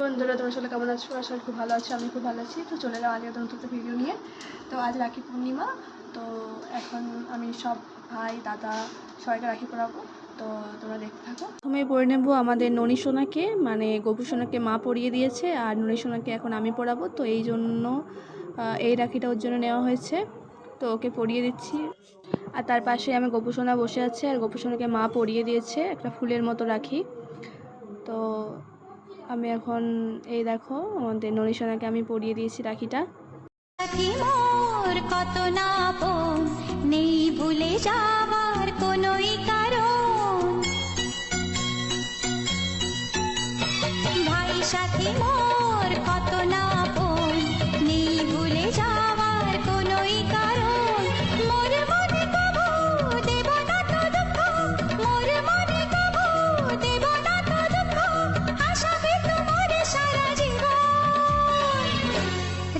বন্ধুরা, তোমরা সবাই কেমন আছো? আসলে খুব ভালো আছো আমি খুব ভালো আছি। তো চলে এলাম আগে নতুন ভিডিও নিয়ে। তো আজ রাখি পূর্ণিমা। তো এখন আমি সব ভাই, দাদা সবাইকে রাখি পরাবো। তো তোমরা দেখতে থাকো। প্রথমে পরে নেব আমাদের ননী সোনাকে। মানে গপু সোনাকে মা পরিয়ে দিয়েছে, আর ননী সোনাকে এখন আমি পরাবো তো এই জন্য এই রাখিটা ওর জন্য নেওয়া হয়েছে। তো ওকে পরিয়ে দিচ্ছি। আর তার পাশে আমি গপু সোনা বসে আছে, আর গপু সোনাকে মা পরিয়ে দিয়েছে, একটা ফুলের মতো রাখি। তো আমি এখন এই দেখো, আমাদের নরিশনাকে আমি পরিয়ে দিয়েছি রাখিটা। কত না নেই ভুলে যাওয়ার কোনোই কারণ। ভাই সাথী মোর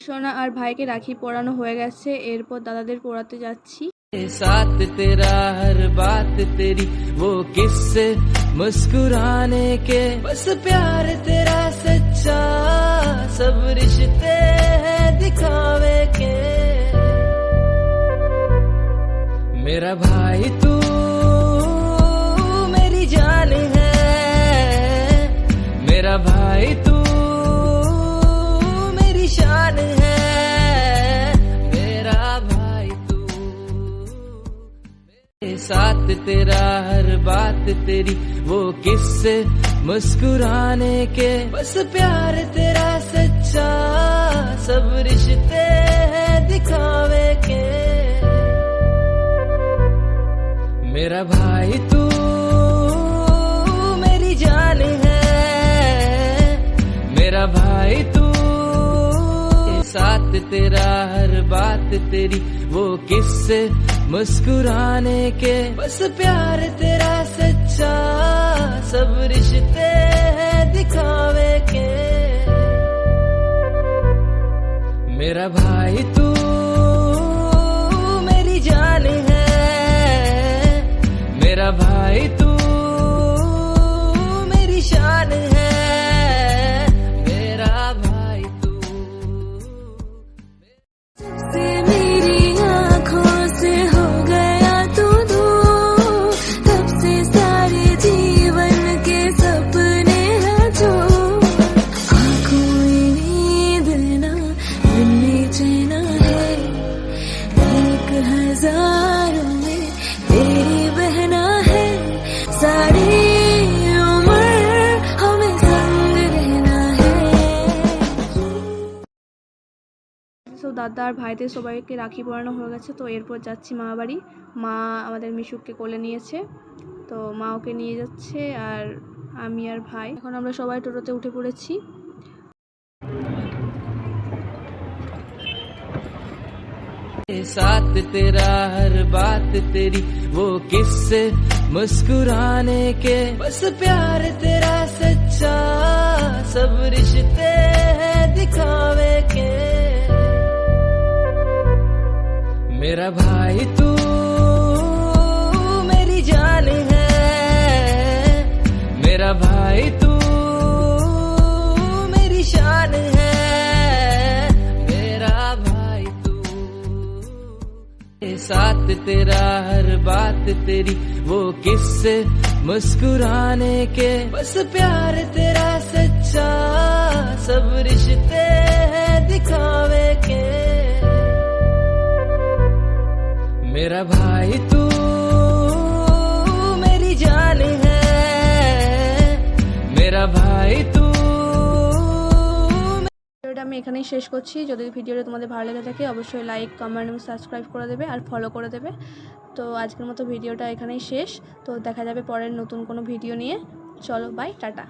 সোনা আর ভাইকে রাখি পড়ানো হয়ে গেছে এরপর দাদাদের পড়াতে যাচ্ছি। সাথ তে হর বাত তে কিসে मुस्कुराने के बस प्यार तेरा सच्चा, सब रिश्ते हैं दिखावे के। मेरा भाई तू, मेरी जान है। मेरा भाई तू तेरा हर बात तेरी, वो किस्से मुस्कुराने के? बस प्यार तेरा सच्चा, सब रिश्ते हैं दिखावे के। मेरा भाई तू, मेरी जान है। मेरा भाई तू, साथ तेरा हर बात तेरी, वो किस्से मुस्कुराने के बस प्यार तेरा सच्चा, सब रिश्ते हैं दिखावे के। मेरा भाई तू, मेरी जान है। मेरा भाई तू দাদা আর ভাইদের সবাইকে রাখি পরানো হয়ে গেছে তো এরপর যাচ্ছি মা বাড়ি মা আমাদের মিশুককে কোলে নিয়েছে তো মা ওকে নিয়ে যাচ্ছে আর আমি আর ভাই এখন আমরা সবাই টোটোতে উঠে পড়েছি साथ तेरा हर बात तेरी वो किस्से मुस्कुराने के बस प्यार तेरा सच्चा सब रिश्ते मेरा भाई तू, मेरी जान है। मेरा भाई तू, मेरी शान है। मेरा भाई तू। साथ तेरा, हर बात तेरी, वो किससे मुस्कुराने के? बस प्यार तेरा सच्चा, सब रिश्ते हैं दिखावे मेरा भाई तू मेरी जान है मेरा भाई तू ভিডিওটা আমি এখানেই শেষ করছি যদি ভিডিওটা তোমাদের ভালো লেগে থাকে অবশ্যই লাইক কমেন্ট এবং সাবস্ক্রাইব করে দেবে আর ফলো করে দেবে তো আজকের মতো ভিডিওটা এখানেই শেষ তো দেখা যাবে পরের নতুন কোনো ভিডিও নিয়ে চলো বাই টাটা